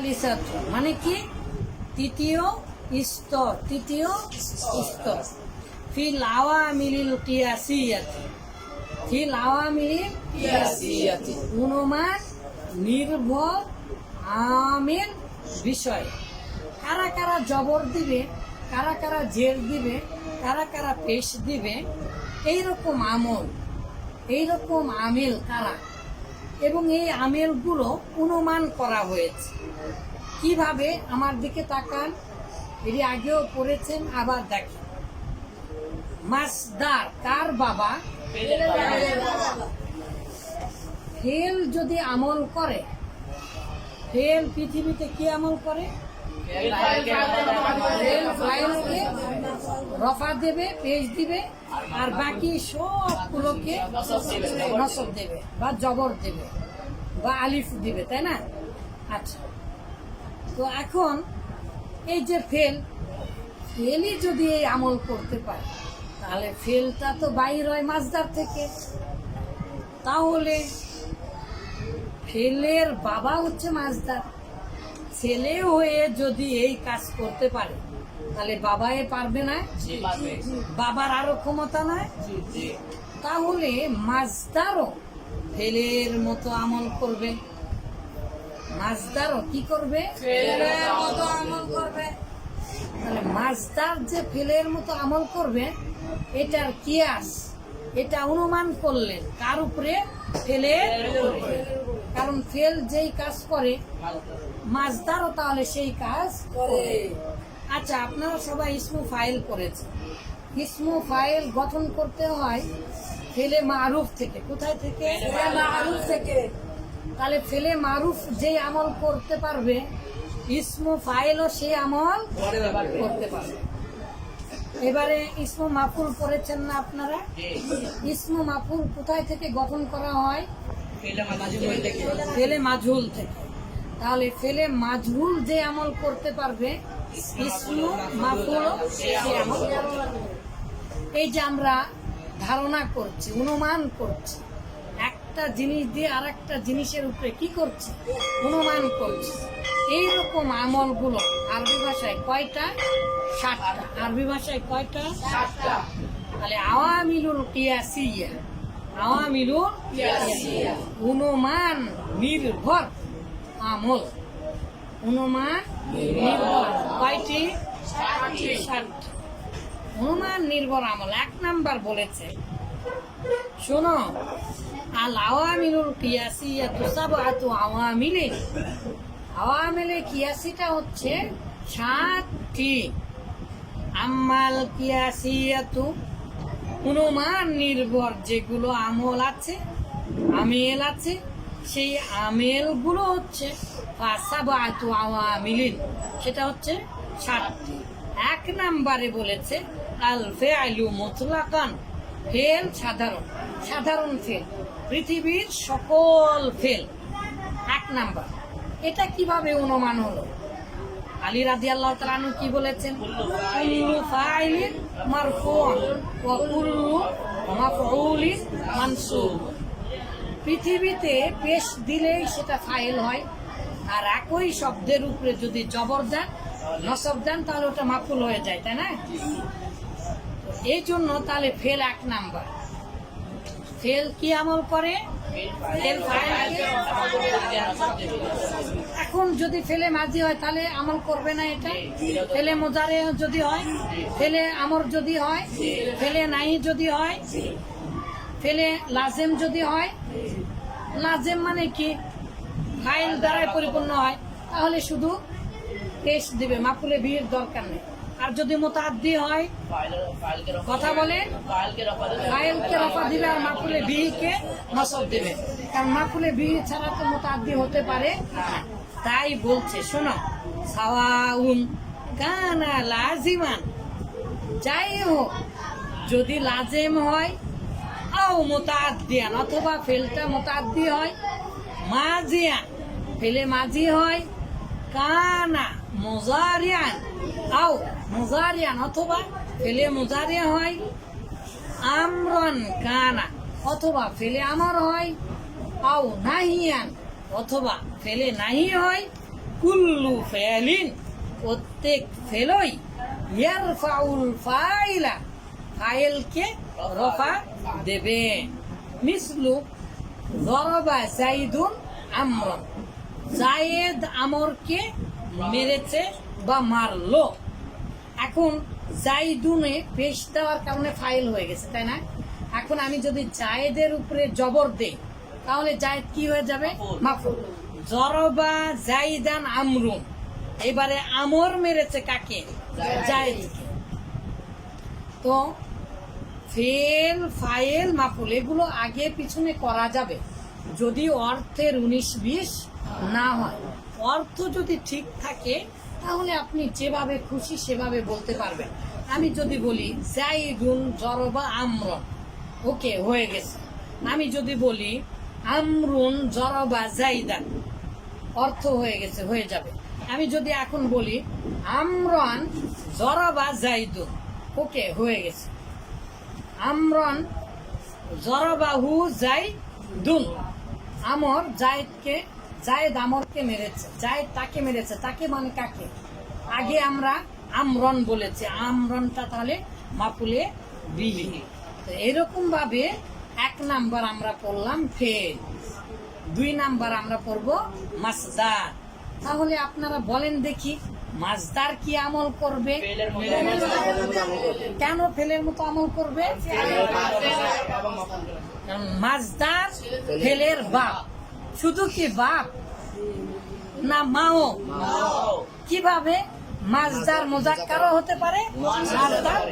সালিসাত মানে কি? তৃতীয় স্তর তৃতীয় স্তর। ফিল আওয়ামিলিল কিয়াসিয়াতি। ফিল আওয়ামিলিল কিয়াসিয়াতি। অনুমান, নির্ভর আমের বিষয়। কারা কারা জবর দিবে, কারা কারা জের দিবে, কারা কারা পেশ দিবে, এইরকম আমল, এইরকম আমেল কারা? এবং এই আমেলগুলো অনুমান করা হয়েছে। কীভাবে আমার দিকে তাকান? এটি আগেও পড়েছেন, আবার দেখেন। মাসদার তার বাবা? ফেল যদি আমল করে, ফেল পৃথিবীতে কি আমল করে? রফা দেবে পেজ দিবে, আর বাকি সবগুলোকে নসব দেবে, বা জবর দেবে, বা আলিফ দিবে, তাই না? আচ্ছা। তো এখন এই যে ফেল ফেলই যদি এই আমল করতে পারে, তাহলে ফেলটা তো বাইর হয় মাছদার থেকে। তাহলে ফেলের বাবা হচ্ছে মাছদার ছেলে হয়ে যদি এই কাজ করতে পারে তাহলে বাবা এ পারবে না? বাবার আরও ক্ষমতা নাই? তাহলে মাছদারও ফেলের মতো আমল করবে। মাছদারও কি করবে? ফেলের মতো আমল করবে। তাহলে মাছদার যে ফেলের মতো আমল করবে এটার কিয়াস এটা অনুমান করলেন। কার উপরে? ফেলের উপরে। কারণ ফেল যেই কাজ করে মাছদারও তাহলে সেই কাজ করে। আচ্ছা আপনারা সবাই ইসমু ফাইল করেছে ইসমু ফাইল গঠন করতে হয় ফেলে মারুফ থেকে। কোথায় থেকে? মারুফ থেকে। তাহলে ফেলে মারুফ যেই আমল করতে পারবে ইসমু ফাইলও সেই আমল করতে পারবে। এবারে ইসমু মাফুল করেছেন না আপনারা? ইসমু মাফুল কোথায় থেকে গঠন করা হয়? ফেলে মাঝুল থেকে। তাহলে ফেলে মাঝুল যে আমল করতে পারবে। এই যে আমরা ধারণা করছি অনুমান করছি একটা জিনিস দিয়ে আর একটা জিনিসের উপরে কি করছি? অনুমান করছি। এইরকম আমলগুলো আরবি ভাষায় কয়টা? সাতটা। আরবি ভাষায় কয়টা? সাতটা। তাহলে আওয়ামিলুল কিয়াসিয়া আওয়ামিলুল কিয়াসিয়া। অনুমান নির্ভর আমল। অনুমান নির্ভর। কয়টি? অনুমান নির্ভর আমল এক নাম্বার বলেছে শোনো আল আওয়ামিলুল কিয়াসিয়া তুসাবাতু আওয়ামিলে। আওয়ামিলে কিয়াসিটা হচ্ছে সাতটি। আম্মাল কিয়াসিয়াতু অনুমান নির্ভর, যেগুলো আমল আছে, আমেল আছে, সেই আমেলগুলো হচ্ছে ফাসাবাতু আওয়ামিলিন। সেটা হচ্ছে সাতটি। এক নাম্বারে বলেছে, আল ফেআলু মুতলাকান, ফেল সাধারণ। সাধারণ ফেল। পৃথিবীর সকল ফেল। এক নাম্বার। এটা কীভাবে অনুমান হলো? আলী রাজি আল্লাহ তালু কি বলেছেন? কুল্লু ফাইলিন মারফুন ওয়া কুল্লু মাফউলিন পৃথিবীতে পেশ দিলেই সেটা ফাইল হয়, আর একই শব্দের উপরে যদি জবর দেন, নসব দেন, তাহলে ওটা মাফুল হয়ে যায়, তাই না? এই জন্য তাহলে ফেল এক নাম্বার। ফেল কি আমল করে? এখন যদি ফেলে মাঝি হয়, তাহলে আমল করবে না এটা। ফেলে মোজারে যদি হয়, ফেলে আমর যদি হয়, ফেলে নাই যদি হয়, ফেলে লাজেম যদি হয়, লাজেম মানে কি? ফাইল দ্বারাই পরিপূর্ণ হয়। তাহলে শুধু পেশ দিবে মাপুলে বিয়ের দরকার নেই। আর যদি মোতাদ্দি হয়, কথা বলে, ফাইলকে রফা দিবে আর মাফুলে বিহিকে নসব দেবে। কারণ মাফুলে বিহি ছাড়া তো মোতাদ্দি হতে পারে তাই বলছে, শোনো, সাওয়াউন কানা লাজিমান, যাই হোক, যদি লাজেম হয়, আও মোতাদ্দিয়ান, অথবা ফেলটা মোতাদ্দি হয়, মাজিয়ান, ফেলে মাজি হয়, কানা মোজারিয়ান, আও মোজারিয়ান অথবা ফেলে মোজারিয়া হয়, আমরন কানা, অথবা ফেলে আমর হয়, আও নাহিয়ান, অথবা ফেলে নাহি হয়, কুল্লু ফেলিন, প্রত্যেক ফেলই ইয়ার ফাউল ফাইলা, ফাইলকে রফা দেবে। মিসলু জরবা জাইদুন আমরন জায়েদ আমরকে মেরেছে বা মারলো। এখন জাইদুনে পেশ দেওয়ার কারণে ফাইল হয়ে গেছে তাই না? এখন আমি যদি জায়েদের উপরে জবর দেই তাহলে জায়েদ কি হয়ে যাবে? মাফুল। জরবা জাইদান আমরুন। এবারে আমর মেরেছে কাকে? জায়েদকে। তো ফেল ফাইল মাফুল এগুলো আগে পিছনে করা যাবে। যদি অর্থের উনিশ বিশ না হয়। অর্থ যদি ঠিক থাকে তাহলে আপনি যেভাবে খুশি সেভাবে বলতে পারবেন। আমি যদি বলি, জাইদুন জরবা আমরন। ওকে, হয়ে গেছে। আমি যদি বলি, আমরুন জরবা জাইদান। অর্থ হয়ে গেছে, হয়ে যাবে। আমি যদি এখন বলি, আমরন জরবা জাইদুন। ওকে, হয়ে গেছে। আমরন জরবাহু যাই দুন আমর জায়েদকে জায়েদ আমরকে মেরেছে জায়েদ তাকে মেরেছে তাকে মানে কাকে? আগে আমরা আমরন বলেছি। আমরনটা তাহলে মাপুলে বিলি। তো এরকম ভাবে এক নাম্বার আমরা পড়লাম ফেল। দুই নাম্বার আমরা পড়ব মাসদার। তাহলে আপনারা বলেন দেখি মাসদার কি আমল করবে? কেন ফেলের মতো আমল করবে? মাজদার ফেলের বাপ। শুধু কি বাপ? না মাও? কীভাবে? মাজদার মোজাক্কারও হতে পারে মাজদার